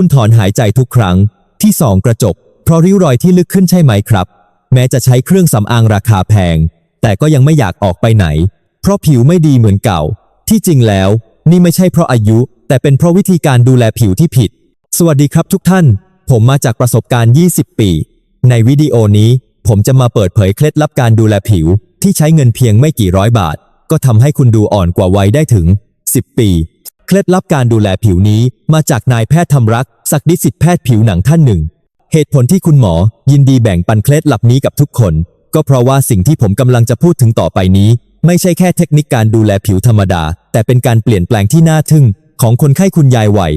คุณถอนหายใจทุกครั้ง ที่ส่องกระจก เพราะริ้วรอยที่ลึกขึ้นใช่ไหมครับ แม้จะใช้เครื่องสำอางราคาแพง แต่ก็ยังไม่อยากออกไปไหน เพราะผิวไม่ดีเหมือนเก่า ที่จริงแล้ว นี่ไม่ใช่เพราะอายุ แต่เป็นเพราะวิธีการดูแลผิวที่ผิด สวัสดีครับทุกท่าน ผมมาจากประสบการณ์ 20 ปี ในวิดีโอนี้ ผมจะมาเปิดเผยเคล็ดลับการดูแลผิว ที่ใช้เงินเพียงไม่กี่ร้อยบาท ก็ทำให้คุณดูอ่อนกว่าวัยได้ถึง 10 ปี เคล็ดลับการดูแลผิวนี้มาจากนายแพทย์ธรรมรักษ์ศักดิสิทธิแพทย์ผิวหนังท่านหนึ่ง เหตุผลที่คุณหมอยินดีแบ่งปันเคล็ดลับนี้กับทุกคน ก็เพราะว่าสิ่งที่ผมกำลังจะพูดถึงต่อไปนี้ ไม่ใช่แค่เทคนิคการดูแลผิวธรรมดา แต่เป็นการเปลี่ยนแปลงที่น่าทึ่ง ของคนไข้คุณยายวัย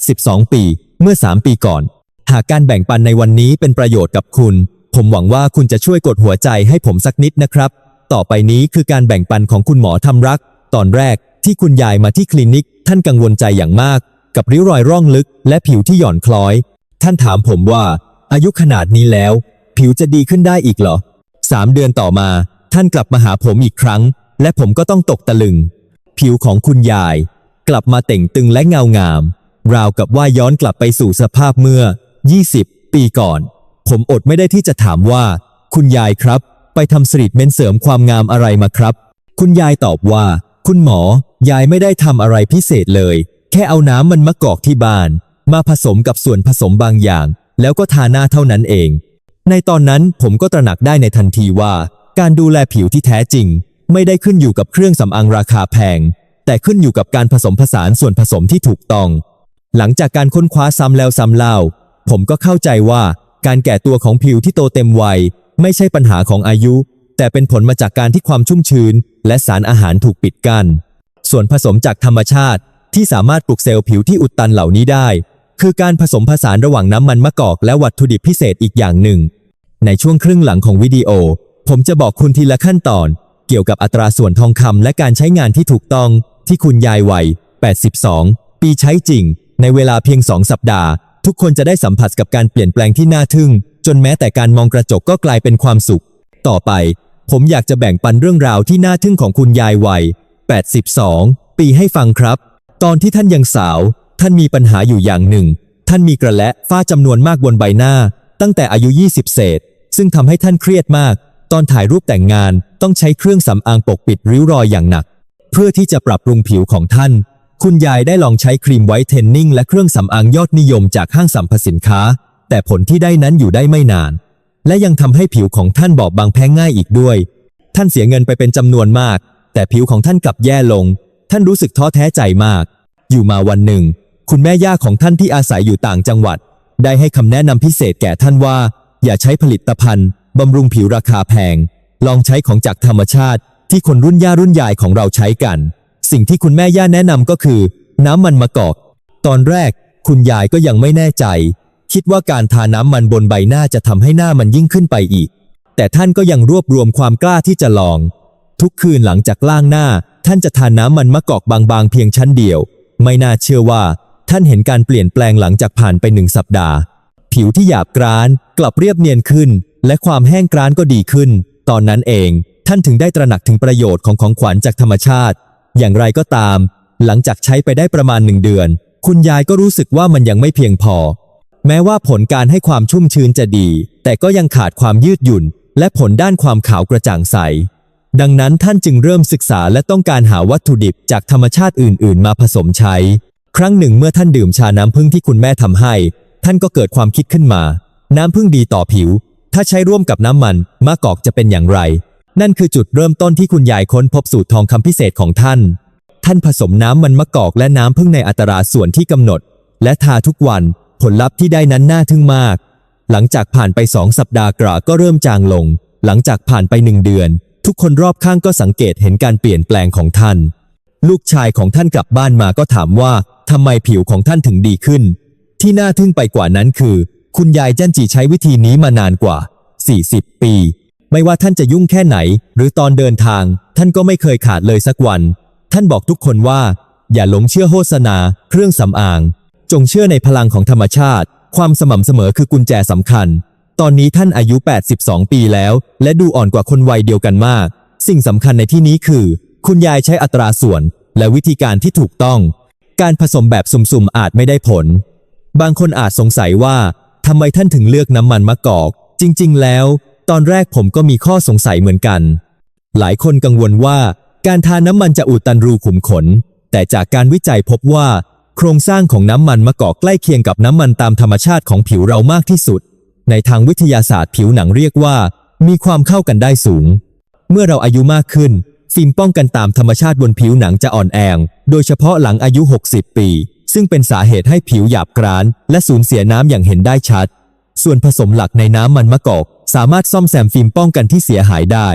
82 ปี เมื่อ 3 ปีก่อน หากการแบ่งปันในวันนี้เป็นประโยชน์กับคุณ ผมหวังว่าคุณจะช่วยกดหัวใจให้ผมสักนิดนะครับ ต่อไปนี้คือการแบ่งปันของคุณหมอทำรัก ตอนแรกที่คุณยายมาที่คลินิก ท่านกังวลใจอย่างมาก กับริ้วรอยร่องลึก และผิวที่หย่อนคล้อย ท่านถามผมว่า อายุขนาดนี้แล้ว ผิวจะดีขึ้นได้อีกเหรอสามเดือนต่อมา ท่านกลับมาหาผมอีกครั้ง และผมก็ต้องตกตะลึง ผิวของคุณยาย กลับมาเต่งตึงและเงางาม ราวกับว่าย้อนกลับไปสู่สภาพเมื่อ 20 ปีก่อน ผมอดไม่ได้ที่จะถามว่า คุณยายครับ ไปทำสตรีทเมนเสริมความงามอะไรมาครับ คุณยายตอบว่า คุณหมอ ยายไม่ได้ทำอะไรพิเศษเลย แค่เอาน้ำมันมะกอกที่บ้าน มาผสมกับส่วนผสมบางอย่าง แล้วก็ทาหน้าเท่านั้นเอง ในตอนนั้นผมก็ตระหนักได้ในทันทีว่า การดูแลผิวที่แท้จริง ไม่ได้ขึ้นอยู่กับเครื่องสำอางราคาแพง แต่ขึ้นอยู่กับการผสมผสานส่วนผสมที่ถูกต้อง หลังจากการค้นคว้าซ้ำแล้วซ้ำเล่า ผมก็เข้าใจว่าการแก่ตัวของผิวที่โตเต็มวัย ไม่ใช่ปัญหาของอายุ แต่เป็นผลมาจากการที่ความชุ่มชื้น และสารอาหารถูกปิดกัน้น ส่วนผสมจากธรรมชาติ ที่สามารถปลุกเซลล์ผิวที่อุดตันเหล่านี้ได้ คือการผสมผสานระหว่างน้ำมันมะกอกและวัตถุดิบพิเศษอีกอย่างหนึ่ง ในช่วงครึ่งหลังของวิดีโอ ผมจะบอกคุณทีละขั้นตอน เกี่ยวกับอัตราส่วนทองคำและการใช้งานที่ถูกต้อง ที่คุณยายวัย 82 ปีใช้จริง ในเวลาเพียง2สัปดาห์ทุกคนจะได้สัมผัสกับการเปลี่ยนแปลงที่น่าทึ่ง จนแม้แต่การมองกระจกก็กลายเป็นความสุข ต่อไป ผมอยากจะแบ่งปันเรื่องราวที่น่าทึ่งของคุณยายวัย 82 ปีให้ฟังครับ ตอนที่ท่านยังสาว ท่านมีปัญหาอยู่อย่างหนึ่ง ท่านมีกระและฝ้าจำนวนมากบนใบหน้า ตั้งแต่อายุ 20 เศษ ซึ่งทำให้ท่านเครียดมาก ตอนถ่ายรูปแต่งงานต้องใช้เครื่องสำอางปกปิดริ้วรอยอย่างหนัก เพื่อที่จะปรับปรุงผิวของท่าน คุณยายได้ลองใช้ครีมไวท์เทนนิ่งและเครื่องสำอางยอดนิยมจากห้างสรรพสินค้า แต่ผลที่ได้นั้นอยู่ได้ไม่นาน และยังทำให้ผิวของท่านบอบบางแพ้ง่ายอีกด้วย ท่านเสียเงินไปเป็นจำนวนมาก แต่ผิวของท่านกลับแย่ลง ท่านรู้สึกท้อแท้ใจมาก อยู่มาวันหนึ่ง คุณแม่ย่าของท่านที่อาศัยอยู่ต่างจังหวัด ได้ให้คำแนะนำพิเศษแก่ท่านว่า อย่าใช้ผลิตภัณฑ์บำรุงผิวราคาแพง ลองใช้ของจากธรรมชาติ ที่คนรุ่นย่ารุ่นยายของเราใช้กัน สิ่งที่คุณแม่ย่าแนะนำก็คือ น้ำมันมะกอก ตอนแรก คุณยายก็ยังไม่แน่ใจ คิดว่าการทาน้ำมันบนใบหน้าจะทำให้หน้ามันยิ่งขึ้นไปอีก แต่ท่านก็ยังรวบรวมความกล้าที่จะลอง ทุกคืนหลังจากล้างหน้า ท่านจะทานน้ำมันมะกอกบางๆเพียงชั้นเดียว ไม่น่าเชื่อว่า ท่านเห็นการเปลี่ยนแปลงหลังจากผ่านไปหนึ่งสัปดาห์ ผิวที่หยาบกร้าน กลับเรียบเนียนขึ้น และความแห้งกร้านก็ดีขึ้น ตอนนั้นเอง ท่านถึงได้ตระหนักถึงประโยชน์ของของขวัญจากธรรมชาติ อย่างไรก็ตาม หลังจากใช้ไปได้ประมาณหนึ่งเดือน คุณยายก็รู้สึกว่ามันยังไม่เพียงพอ แม้ว่าผลการให้ความชุ่มชื้นจะดี แต่ก็ยังขาดความยืดหยุ่น และผลด้านความขาวกระจ่างใส ดังนั้นท่านจึงเริ่มศึกษาและต้องการหาวัตถุดิบจากธรรมชาติอื่น ๆ มาผสมใช้ ครั้งหนึ่งเมื่อท่านดื่มชาน้ำผึ้งที่คุณแม่ทำให้ ท่านก็เกิดความคิดขึ้นมา น้ำผึ้งดีต่อผิว ถ้าใช้ร่วมกับน้ำมันมะกอกจะเป็นอย่างไร นั่นคือจุดเริ่มต้นที่คุณยายค้นพบสูตรทองคำพิเศษของท่าน ท่านผสมน้ำมันมะกอกและน้ำผึ้งในอัตราส่วนที่กำหนด และทาทุกวัน ผลลัพธ์ที่ได้นั้นน่าทึ่งมาก หลังจากผ่านไปสองสัปดาห์กระก็เริ่มจางลง หลังจากผ่านไปหนึ่งเดือน ทุกคนรอบข้างก็สังเกตเห็นการเปลี่ยนแปลงของท่าน ลูกชายของท่านกลับบ้านมาก็ถามว่าทำไมผิวของท่านถึงดีขึ้น ที่น่าทึ่งไปกว่านั้นคือ คุณยายจันจีใช้วิธีนี้มานานกว่า 40 ปี ไม่ว่าท่านจะยุ่งแค่ไหน หรือตอนเดินทาง ท่านก็ไม่เคยขาดเลยสักวัน ท่านบอกทุกคนว่า อย่าหลงเชื่อโฆษณา เครื่องสำอาง จงเชื่อในพลังของธรรมชาติ ความสม่ำเสมอคือกุญแจสำคัญ ตอนนี้ท่านอายุ 82 ปีแล้ว และดูอ่อนกว่าคนวัยเดียวกันมาก สิ่งสำคัญในที่นี้คือ คุณยายใช้อัตราส่วน และวิธีการที่ถูกต้อง การผสมแบบสุ่มๆอาจไม่ได้ผล บางคนอาจสงสัยว่าทำไมท่านถึงเลือกน้ำมันมะกอก จริง ๆ แล้ว ตอนแรกผมก็มีข้อสงสัยเหมือนกัน หลายคนกังวลว่า การทาน้ำมันจะอุดตันรูขุมขน แต่จากการวิจัยพบว่า โครงสร้างของน้ำมันมะกอกใกล้เคียงกับน้ำมันตามธรรมชาติของผิวเรามากที่สุด ในทางวิทยาศาสตร์ผิวหนังเรียกว่า มีความเข้ากันได้สูง เมื่อเราอายุมากขึ้น ฟิล์มป้องกันตามธรรมชาติบนผิวหนังจะอ่อนแองโดยเฉพาะหลังอายุ 60 ปี ซึ่งเป็นสาเหตุให้ผิวหยาบกร้าน และสูญเสียน้ำอย่างเห็นได้ชัด ส่วนผสมหลักในน้ำมันมะกอก สามารถซ่อมแซมฟิล์มป้องกันที่เสียหายได้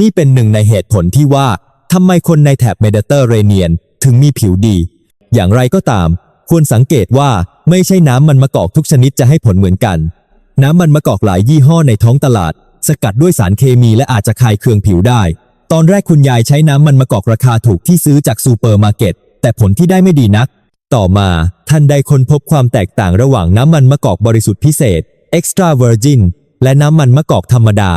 นี่เป็นหนึ่งในเหตุผลที่ว่าทำไมคนในแถบเมดิเตอร์เรเนียน ถึงมีผิวดี อย่างไรก็ตาม ควรสังเกตว่าไม่ใช่น้ำมันมะกอกทุกชนิดจะให้ผลเหมือนกัน น้ำมันมะกอกหลายยี่ห้อในท้องตลาด สกัดด้วยสารเคมีและอาจจะคายเคืองผิวได้ ตอนแรกคุณยายใช้น้ำมันมะกอกราคาถูกที่ซื้อจากซูเปอร์มาร์เก็ตแต่ผลที่ได้ไม่ดีนัก ต่อมาท่านได้ค้นพบความแตกต่างระหว่างน้ำมันมะกอกบริสุทธิ์พิเศษ extra virgin และน้ำมันมะกอกธรรมดา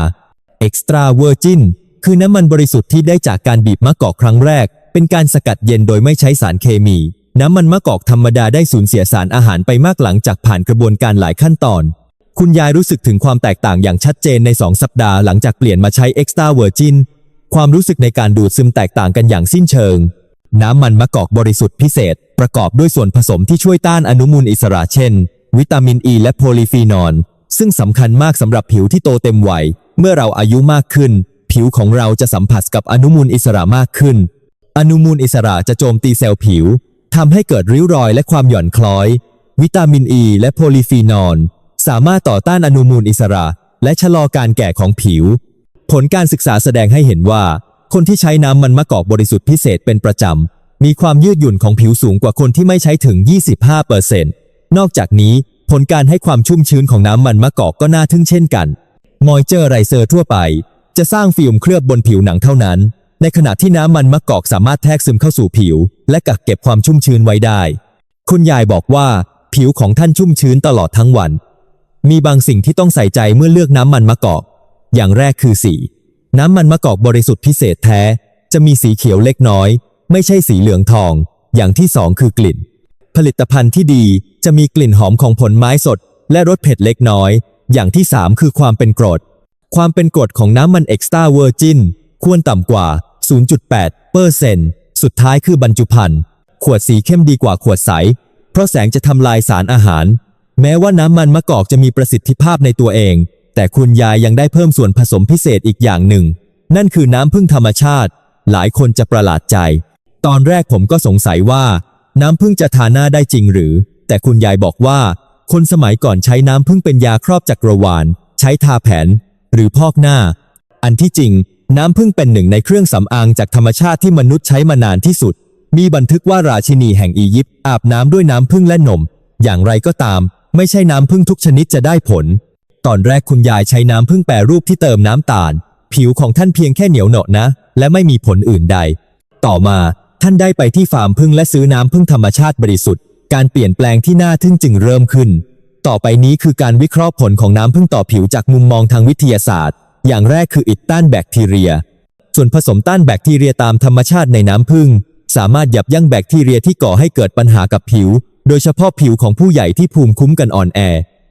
extra virgin คือน้ำมันบริสุทธิ์ที่ได้จากการบีบมะกอกครั้งแรก เป็นการสกัดเย็นโดยไม่ใช้สารเคมี น้ำมันมะกอกธรรมดาได้สูญเสียสารอาหารไปมากหลังจากผ่านกระบวนการหลายขั้นตอน คุณยายรู้สึกถึงความแตกต่างอย่างชัดเจนใน 2 สัปดาห์หลังจากเปลี่ยนมาใช้ extra virgin ความรู้สึกในการดูดซึมแตกต่างกันอย่างสิ้นเชิง น้ำมันมะกอกบริสุทธิ์พิเศษ ประกอบด้วยส่วนผสมที่ช่วยต้านอนุมูลอิสระเช่น วิตามินอ e ีและโพลีฟีนอลซึ่งสำคัญมากสำหรับผิวที่โตเต็มวัย เมื่อเราอายุมากขึ้น ผิวของเราจะสัมผัสกับอนุมูลอิสระมากขึ้น อนุมูลอิสระจะโจมตีเซลล์ผิว ทำให้เกิดริ้วรอยและความหย่อนคล้อย วิตามินอ e ีและโพลีฟีนอลสามารถต่อต้านอนุมูลอิสระ และชะลอการแก่ของผิว ผลการศึกษาแสดงให้เห็นว่า คนที่ใช้น้ำมันมะกอกบริสุทธิ์พิเศษเป็นประจำ มีความยืดหยุ่นของผิวสูงกว่าคนที่ไม่ใช้ถึง 25%นอกจากนี้ผลการให้ความชุ่มชื้นของน้ำมันมะกอกก็น่าทึ่งเช่นกัน มอยเจอร์ไรเซอร์ทั่วไป จะสร้างฟิล์มเคลือบบนผิวหนังเท่านั้น ในขณะที่น้ำมันมะกอกสามารถแทรกซึมเข้าสู่ผิว และกักเก็บความชุ่มชื้นไว้ได้ คุณยายบอกว่า ผิวของท่านชุ่มชื้นตลอดทั้งวัน มีบางสิ่งที่ต้องใส่ใจเมื่อเลือกน้ำมันมะกอก อย่างแรกคือสี น้ำมันมะกอกบริสุทธิ์พิเศษแท้ จะมีสีเขียวเล็กน้อย ไม่ใช่สีเหลืองทอง อย่างที่สองคือกลิ่น ผลิตภัณฑ์ที่ดีจะมีกลิ่นหอมของผลไม้สด และรสเผ็ดเล็กน้อย อย่างที่สามคือความเป็นกรด ความเป็นกรดของน้ำมันเอ็กซ์ต a าเวอร์จินควรต่ำกว่า 0.8เปอร์เซนต์สุดท้ายคือบรรจุภัณฑ์ ขวดสีเข้มดีกว่าขวดใส เพราะแสงจะทำลายสารอาหาร แม้ว่าน้ำมันมะกอกจะมีประสิทธิภาพในตัวเอง แต่คุณยายยังได้เพิ่มส่วนผสมพิเศษอีกอย่างหนึ่ง นั่นคือน้ำผึ้งธรรมชาติ หลายคนจะประหลาดใจ ตอนแรกผมก็สงสัยว่า น้ำผึ้งจะทาหน้าได้จริงหรือ แต่คุณยายบอกว่า คนสมัยก่อนใช้น้ำผึ้งเป็นยาครอบจักรวาล ใช้ทาแผน หรือพอกหน้า อันที่จริง น้ำผึ้งเป็นหนึ่งในเครื่องสำอางจากธรรมชาติที่มนุษย์ใช้มานานที่สุด มีบันทึกว่าราชินีแห่งอียิปต์อาบน้ำด้วยน้ำผึ้งและนม อย่างไรก็ตาม ไม่ใช่น้ำผึ้งทุกชนิดจะได้ผล ตอนแรกคุณยายใช้น้ำผึ้งแปรรูปที่เติมน้ำตาล ผิวของท่านเพียงแค่เหนียวเหนอะนะ และไม่มีผลอื่นใด ต่อมาท่านได้ไปที่ฟาร์มผึ้งและซื้อน้ำผึ้งธรรมชาติบริสุทธิ์ การเปลี่ยนแปลงที่น่าทึ่งจึงเริ่มขึ้น ต่อไปนี้คือการวิเคราะห์ผลของน้ำผึ้งต่อผิวจากมุมมองทางวิทยาศาสตร์ อย่างแรกคืออิดต้านแบคทีเรีย ส่วนผสมต้านแบคทีเรียตามธรรมชาติในน้ำผึ้งสามารถยับยั้งแบคทีเรียที่ก่อให้เกิดปัญหากับผิว โดยเฉพาะผิวของผู้ใหญ่ที่ภูมิคุ้มกันอ่อนแอ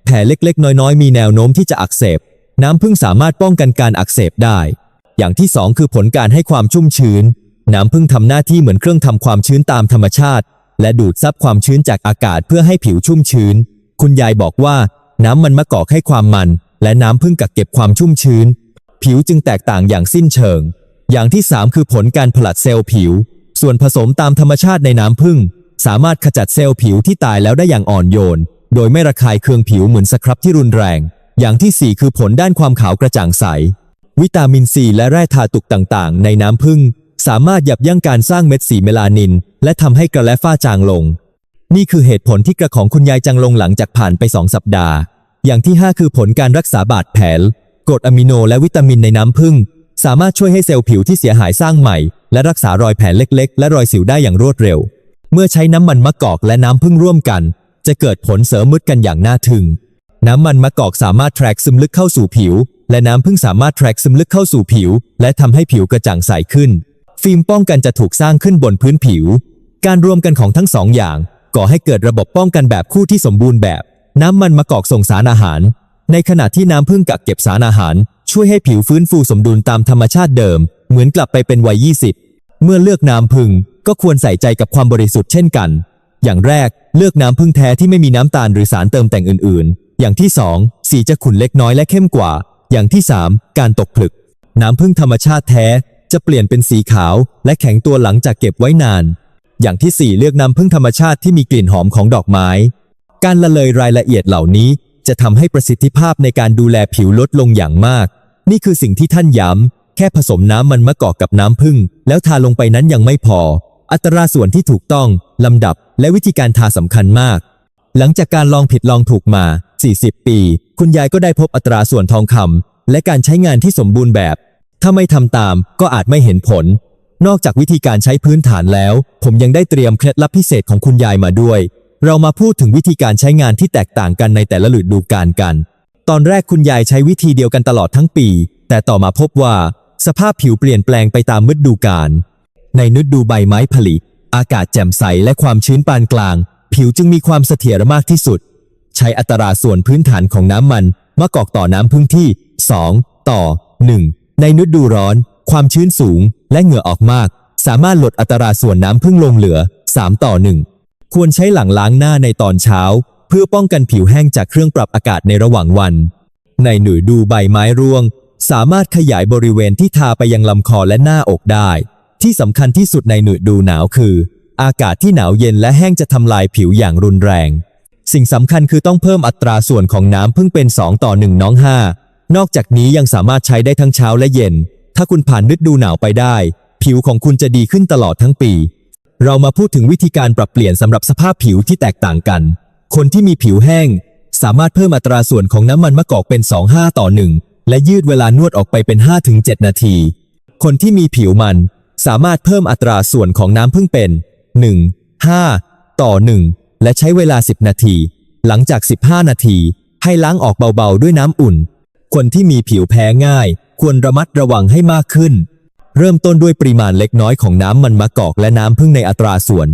แผลเล็กๆ น้อยๆ มีแนวโน้มที่จะอักเสบ น้ำผึ้งสามารถป้องกันการอักเสบได้ อย่างที่สองคือผลการให้ความชุ่มชื้น น้ำผึ้งทำหน้าที่เหมือนเครื่องทำความชื้นตามธรรมชาติ และดูดซับความชื้นจากอากาศเพื่อให้ผิวชุ่มชื้น คุณยายบอกว่า น้ำมันมะกอกให้ความมัน และน้ำผึ้งกักเก็บความชุ่มชื้น ผิวจึงแตกต่างอย่างสิ้นเชิง อย่างที่ 3 คือผลการผลัดเซลล์ผิว ส่วนผสมตามธรรมชาติในน้ำผึ้งสามารถขจัดเซลล์ผิวที่ตายแล้วได้อย่างอ่อนโยน โดยไม่ระคายเคืองผิวเหมือนสครับที่รุนแรง อย่างที่ 4 คือผลด้านความขาวกระจ่างใส วิตามินซีและแร่ธาตุต่างๆ ในน้ำผึ้งสามารถยับยั้งการสร้างเม็ดสีเมลานิน และทำให้กระและฝ้าจางลง นี่คือเหตุผลที่กระของคุณยายจางลงหลังจากผ่านไป2สัปดาห์ อย่างที่ 5 คือผลการรักษาบาดแผล กรดอะมิโนและวิตามินในน้ำผึ้งสามารถช่วยให้เซลล์ผิวที่เสียหายสร้างใหม่ และรักษารอยแผลเล็กๆ และรอยสิวได้อย่างรวดเร็ว เมื่อใช้น้ำมันมะกอกและน้ำผึ้งร่วมกัน จะเกิดผลเสริมมึดกันอย่างน่าทึ่ง น้ำมันมะกอกสามารถแทรกซึมลึกเข้าสู่ผิว และน้ำผึ้งสามารถแทรกซึมลึกเข้าสู่ผิว และทำให้ผิวกระจ่างใสขึ้น ฟิล์มป้องกันจะถูกสร้างขึ้นบนพื้นผิว การรวมกันของทั้งสองอย่างก่อให้เกิดระบบป้องกันแบบคู่ที่สมบูรณ์แบบ น้ำมันมะกอกส่งสารอาหาร ในขณะที่น้ำผึ้งกักเก็บสารอาหาร ช่วยให้ผิวฟื้นฟูสมดุลตามธรรมชาติเดิม เหมือนกลับไปเป็นวัย 20 เมื่อเลือกน้ำผึ้งก็ควรใส่ใจกับความบริสุทธิ์เช่นกัน อย่างแรกเลือกน้ำผึ้งแท้ที่ไม่มีน้ำตาลหรือสารเติมแต่งอื่น ๆ อย่างที่ 2 สีจะขุ่นเล็กน้อยและเข้มกว่า อย่างที่ 3 การตกผลึก น้ำผึ้งธรรมชาติแท้ จะเปลี่ยนเป็นสีขาว และแข็งตัวหลังจากเก็บไว้นาน อย่างที่ 4 เลือกน้ำผึ้งธรรมชาติที่มีกลิ่นหอมของดอกไม้ การละเลยรายละเอียดเหล่านี้ จะทำให้ประสิทธิภาพในการดูแลผิวลดลงอย่างมาก นี่คือสิ่งที่ท่านย้ำแค่ผสมน้ำมันมะกอกกับน้ำผึ้งแล้วทาลงไปนั้นยังไม่พอ อัตราส่วนที่ถูกต้องลำดับและวิธีการทาสำคัญมาก หลังจากการลองผิดลองถูกมา 40 ปี คุณยายก็ได้พบอัตราส่วนทองคำและการใช้งานที่สมบูรณ์แบบ ถ้าไม่ทำตามก็อาจไม่เห็นผล นอกจากวิธีการใช้พื้นฐานแล้ว ผมยังได้เตรียมเคล็ดลับพิเศษของคุณยายมาด้วย เรามาพูดถึงวิธีการใช้งานที่แตกต่างกันในแต่ละฤดูกาลกัน ตอนแรกคุณยายใช้วิธีเดียวกันตลอดทั้งปี แต่ต่อมาพบว่า สภาพผิวเปลี่ยนแปลงไปตามฤดูกาล ในฤดูใบไม้ผลิอากาศแจ่มใสและความชื้นปานกลาง ผิวจึงมีความเสถียรมากที่สุด ใช้อัตราส่วนพื้นฐานของน้ำมันมะกอกต่อน้ำพึ่งที่ 2 ต่อ 1 ในฤดูร้อน ความชื้นสูงและเหงื่อออกมาก สามารถลดอัตราส่วนน้ำพึ่งลงเหลือ 3 ต่อ 1 ควรใช้หลังล้างหน้าในตอนเช้า เพื่อป้องกันผิวแห้งจากเครื่องปรับอากาศในระหว่างวัน ในหนูดูใบไม้ร่วง สามารถขยายบริเวณที่ทาไปยังลำคอและหน้าอกได้ ที่สำคัญที่สุดในหนูดูหนาวคือ อากาศที่หนาวเย็นและแห้งจะทำลายผิวอย่างรุนแรง สิ่งสำคัญคือต้องเพิ่มอัตราส่วนของน้ำเพิ่งเป็น 2 ต่อ1น้อง5นอกจากนี้ยังสามารถใช้ได้ทั้งเช้าและเย็น ถ้าคุณผ่านฤดูหนาวไปได้ ผิวของคุณจะดีขึ้นตลอดทั้งปี เรามาพูดถึงวิธีการปรับเปลี่ยนสำหรับสภาพผิวที่แตกต่างกัน คนที่มีผิวแห้ง สามารถเพิ่มอัตราส่วนของน้ำมันมะกอกเป็น 2-5 ต่อ 1 และยืดเวลานวดออกไปเป็น 5-7 นาที คนที่มีผิวมัน สามารถเพิ่มอัตราส่วนของน้ำพึ่งเป็น 1 5 ต่อ 1 และใช้เวลา 10 นาที หลังจาก 15 นาที ให้ล้างออกเบาๆด้วยน้ำอุ่น คนที่มีผิวแพ้ง่าย ควรระมัดระวังให้มากขึ้น เริ่มต้นด้วยปริมาณเล็กน้อยของน้ำมันมะกอกและน้ำพึ่งในอัตราส่วน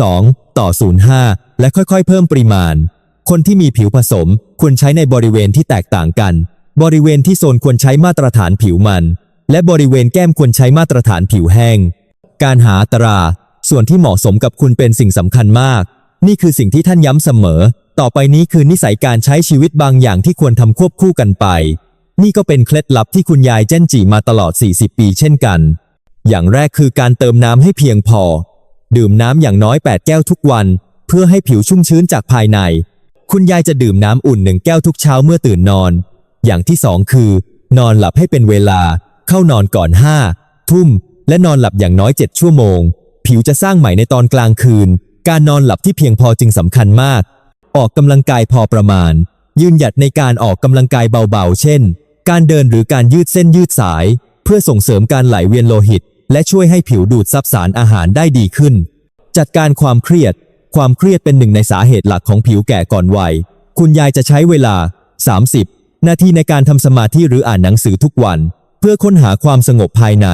2 ต่อ 0.5 และค่อยๆ เพิ่มปริมาณ คนที่มีผิวผสมควรใช้ในบริเวณที่แตกต่างกัน บริเวณที่โซนควรใช้มาตรฐานผิวมัน และบริเวณแก้มควรใช้มาตรฐานผิวแห้ง การหาอัตรา ส่วนที่เหมาะสมกับคุณเป็นสิ่งสำคัญมาก นี่คือสิ่งที่ท่านย้ำเสมอ ต่อไปนี้คือนิสัยการใช้ชีวิตบางอย่างที่ควรทำควบคู่กันไป นี่ก็เป็นเคล็ดลับที่คุณยายเจ้นจีมาตลอด 40 ปีเช่นกัน อย่างแรกคือการเติมน้ำให้เพียงพอ ดื่มน้ำอย่างน้อย 8 แก้วทุกวัน เพื่อให้ผิวชุ่มชื้นจากภายใน คุณยายจะดื่มน้ำอุ่นหนึ่งแก้วทุกเช้าเมื่อตื่นนอน อย่างที่สองคือ นอนหลับให้เป็นเวลา เข้านอนก่อน5ทุ่ม และนอนหลับอย่างน้อย 7 ชั่วโมง ผิวจะสร้างใหม่ในตอนกลางคืน การนอนหลับที่เพียงพอจึงสำคัญมาก ออกกำลังกายพอประมาณ ยืนหยัดในการออกกำลังกายเบาๆ เช่น การเดินหรือการยืดเส้นยืดสาย เพื่อส่งเสริมการไหลเวียนโลหิต และช่วยให้ผิวดูดซับสารอาหารได้ดีขึ้น จัดการความเครียด ความเครียดเป็นหนึ่งในสาเหตุหลักของผิวแก่ก่อนวัย คุณยายจะใช้เวลา 30 นาทีในการทำสมาธิหรืออ่านหนังสือทุกวัน เพื่อค้นหาความสงบภายใน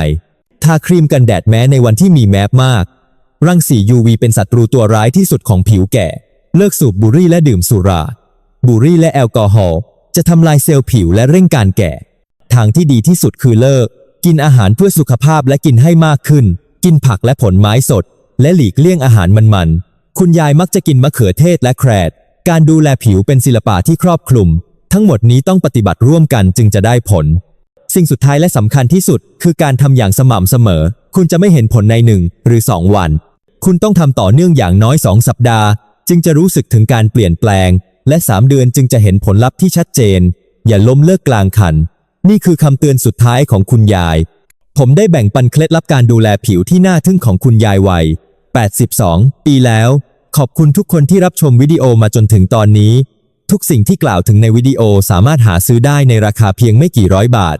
ทาครีมกันแดดแม้ในวันที่มีแมสมาก รังสี UV เป็นศัตรูตัวร้ายที่สุดของผิวแก่ เลิกสูบบุหรี่และดื่มสุรา บุหรี่และแอลกอฮอล์ จะทำลายเซลล์ผิวและเร่งการแก่ ทางที่ดีที่สุดคือเลิก กินอาหารเพื่อสุขภาพและกินให้มากขึ้น กินผักและผลไม้สด และหลีกเลี่ยงอาหารมันๆ คุณยายมักจะกินมะเขือเทศและแครด การดูแลผิวเป็นศิลปะที่ครอบคลุม ทั้งหมดนี้ต้องปฏิบัติร่วมกันจึงจะได้ผล สิ่งสุดท้ายและสำคัญที่สุด คือการทำอย่างสม่ำเสมอ คุณจะไม่เห็นผลในหนึ่งหรือ2วัน คุณต้องทำต่อเนื่องอย่างน้อย2สัปดาห์ จึงจะรู้สึกถึงการเปลี่ยนแปลง และ 3 เดือนจึงจะเห็นผลลัพธ์ที่ชัดเจน อย่าล้มเลิกกลางคัน นี่คือคำเตือนสุดท้ายของคุณยาย ผมได้แบ่งปันเคล็ดลับการดูแลผิวที่น่าทึ่งของคุณยายวัย 82 ปีแล้ว ขอบคุณทุกคนที่รับชมวิดีโอมาจนถึงตอนนี้ ทุกสิ่งที่กล่าวถึงในวิดีโอสามารถหาซื้อได้ในราคาเพียงไม่กี่ร้อยบาท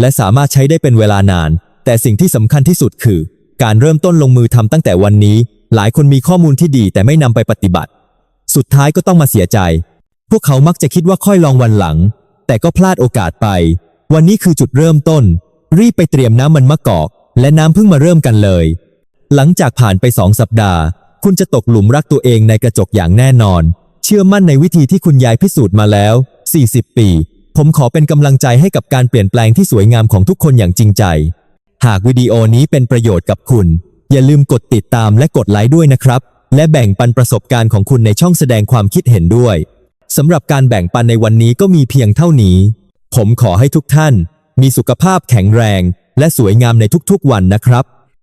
และสามารถใช้ได้เป็นเวลานาน แต่สิ่งที่สำคัญที่สุดคือ การเริ่มต้นลงมือทำตั้งแต่วันนี้ หลายคนมีข้อมูลที่ดีแต่ไม่นำไปปฏิบัติ สุดท้ายก็ต้องมาเสียใจ พวกเขามักจะคิดว่าค่อยลองวันหลัง แต่ก็พลาดโอกาสไป วันนี้คือจุดเริ่มต้น รีบไปเตรียมน้ำมันมะกอก และน้ำพึ่งมาเริ่มกันเลย หลังจากผ่านไปสองสัปดาห์ คุณจะตกหลุมรักตัวเองในกระจกอย่างแน่นอน เชื่อมั่นในวิธีที่คุณยายพิสูจน์มาแล้ว 40 ปี ผมขอเป็นกำลังใจให้กับการเปลี่ยนแปลงที่สวยงามของทุกคนอย่างจริงใจ หากวิดีโอนี้เป็นประโยชน์กับคุณ อย่าลืมกดติดตามและกดไลค์ด้วยนะครับ และแบ่งปันประสบการณ์ของคุณในช่องแสดงความคิดเห็นด้วยสำหรับการแบ่งปันในวันนี้ก็มีเพียงเท่านี้ ผมขอให้ทุกท่าน มีสุขภาพแข็งแรง และสวยงามในทุกๆวันนะครับ